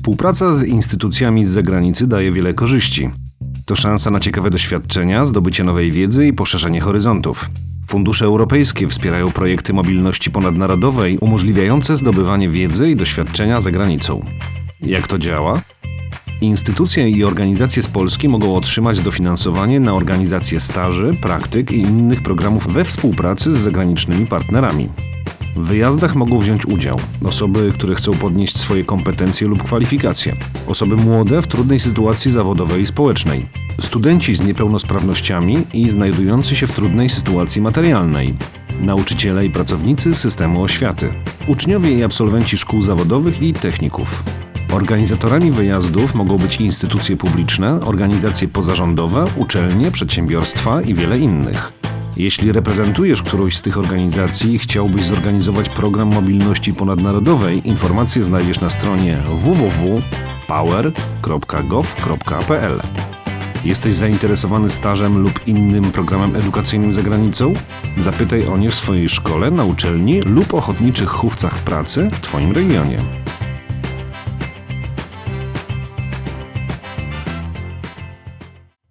Współpraca z instytucjami z zagranicy daje wiele korzyści. To szansa na ciekawe doświadczenia, zdobycie nowej wiedzy i poszerzenie horyzontów. Fundusze europejskie wspierają projekty mobilności ponadnarodowej umożliwiające zdobywanie wiedzy i doświadczenia za granicą. Jak to działa? Instytucje i organizacje z Polski mogą otrzymać dofinansowanie na organizację staży, praktyk i innych programów we współpracy z zagranicznymi partnerami. W wyjazdach mogą wziąć udział osoby, które chcą podnieść swoje kompetencje lub kwalifikacje, osoby młode w trudnej sytuacji zawodowej i społecznej, studenci z niepełnosprawnościami i znajdujący się w trudnej sytuacji materialnej, nauczyciele i pracownicy systemu oświaty, uczniowie i absolwenci szkół zawodowych i techników. Organizatorami wyjazdów mogą być instytucje publiczne, organizacje pozarządowe, uczelnie, przedsiębiorstwa i wiele innych. Jeśli reprezentujesz którąś z tych organizacji i chciałbyś zorganizować program mobilności ponadnarodowej, informacje znajdziesz na stronie www.power.gov.pl. Jesteś zainteresowany stażem lub innym programem edukacyjnym za granicą? Zapytaj o nie w swojej szkole, na uczelni lub ochotniczych chówcach pracy w Twoim regionie.